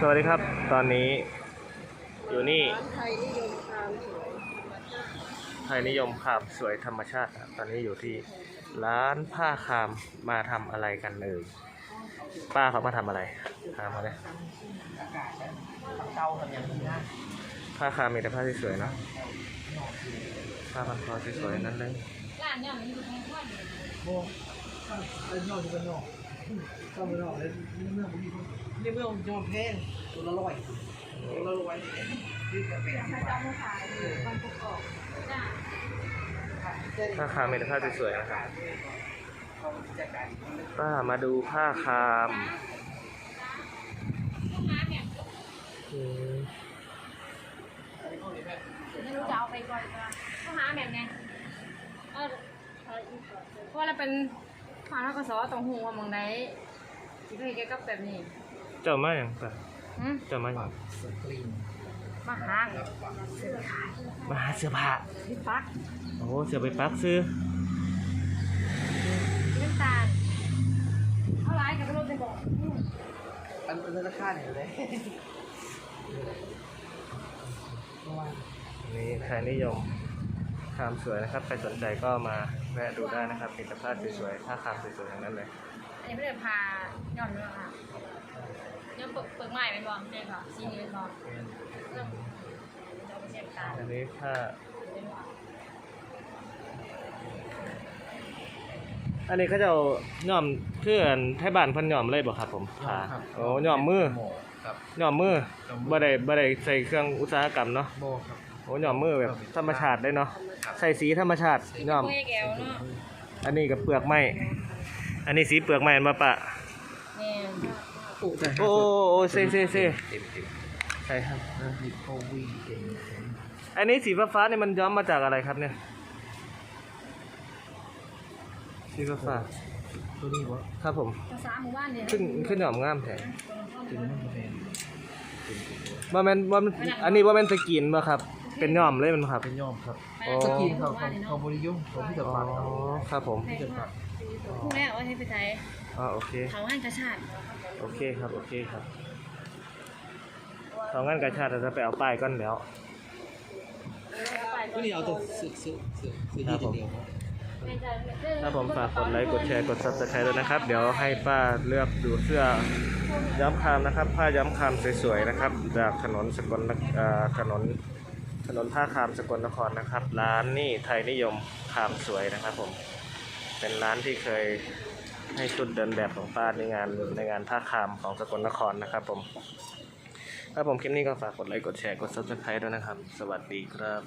สวัสดีครับ ตอนนี้อยู่นี่ร้านไทยนิยมความสวยไทยนิยมคามสวยธรรมชาติครับตอนนี้อยู่ที่ร้านผ้าคามมาทำอะไรกันเอ่ยป้าเขามาทำอะไรถามเขาเลยเตาแบบอย่างนี้นะผ้าคามมีแต่ผ้าที่สวยๆเนอะผ้าพันคอสวยๆนั่นเลยร้านเนี่ยมันอยู่ในห้องโม่เล่นนอกอยู่กันนอกเข้าไปนอกเลยเมื่อผมมีคน นี่เมื่อผมจะมาแพงตัวละร้อยตัวละร้อยนี่ก็เป็นสิบบาทผ้าคามมีแต่ผ้าที่สวยๆนะครับเขาจัดการป้ามาดูผ้าคามอืมไม่รู้จะเอาไปก่อนก็ต้องหาแบบไงเออเพราะเราเป็นฝ่ายทกศต้องหูว่าเมืองใดที่เคยเกี่ยวกับแบบนี้ เจ้ามาอย่างป้าหืมเจ้ามาอย่างสกรีนมาหาซื้อขายมาหาเสื้อผ้าที่ปักโอ้เสื้อไปปักซื้อที่น้ำตาลเท่าไรกับรถไปบอกอันเป็นราคาเนี่ยเลยประมาณนี่ไทยนิยมคามสวยนะครับ ใครสนใจก็มาแวะดูได้นะครับมีแต่ผ้าสวยๆผ้าคามสวยๆทั้งนั้นเลย อันนี้ไม่ได้พาย่อนเรื่องค่ะย่อนเปิ ดเปิดใหม่เป็นบอลเจ๊ค่ะซีนี้เป็นบอลเรื่องจะเอาไปเช็ดตาอันนี้ผ้าอันนี้เขาจะเอาย่อมเพื่อนไทยบ้านเพันย่อมเลยบ่ครับผมผ้าโอ้ย่อมมือหมอครับย่อมมือย้อมมือบ่ได้บ่ได้ใส่เครื่องอุตสาหกรรมเนาะโมครับโอ้ย่อมมือแบบธรรมชาติได้เนาะใส่สีธรรมชาติย่อมเพื่อแก้วเนาะอันนี้กับเปลือกไม้อันนี้สีเปลือกไม้มาปะ เนี่ย โอ้โอ้โอ้เซ่เซ่เซ่เต็มเต็มใช่ครับแล้วมีโควีเองอันนี้สีฟ้าๆเนี่ยมันย้อมมาจากอะไรครับเนี่ยสีฟ้าตัวนี้วะๆครับผมภาษาหมู่บ้านเนี่ยขึ้นขึ้นย้อมงามแท้จริงมันเป็นว่าแมันว่ามันอันนี้ว่าแมันสกินป่ะครับ เป็นย้อมเลยมันครับ เป็นย่อมครับอ๋อ สกินเขาเขาเขาบริยุงเขาที่จะอ๋อฟังเขาครับผมที่จะผู้แม่ว่าให้ไปใช้อ๋อโอเค เขาให้กระชาติโอเคครับ โอเคครับสองงานกระชาติเราจะไปเอาป้ายก้อนแล้วตัวนี้เอาแต่ซื้อซื้อซื้อซื้อที่เดียวถ้าผมฝากกดไลค์ กดแชร์ กด subscribe ด้วยนะครับ เดี๋ยวให้ป้าเลือกดูเสื้อย้ำคามนะครับ ผ้าย้ำคามสวยๆนะครับ จากถนนสกลนเอ่อถนน ถนนท่าคามสกลนครนะครับ ร้านนี่ไทยนิยมคามสวยนะครับผม เป็นร้านที่เคยให้ชุดเดินแบบของป้าในงานในงานท่าคามของสกลนครนะครับผม ถ้าผมคลิปนี้ก็ฝากกดไลค์กดแชร์กด subscribe ด้วยนะครับ สวัสดีครับ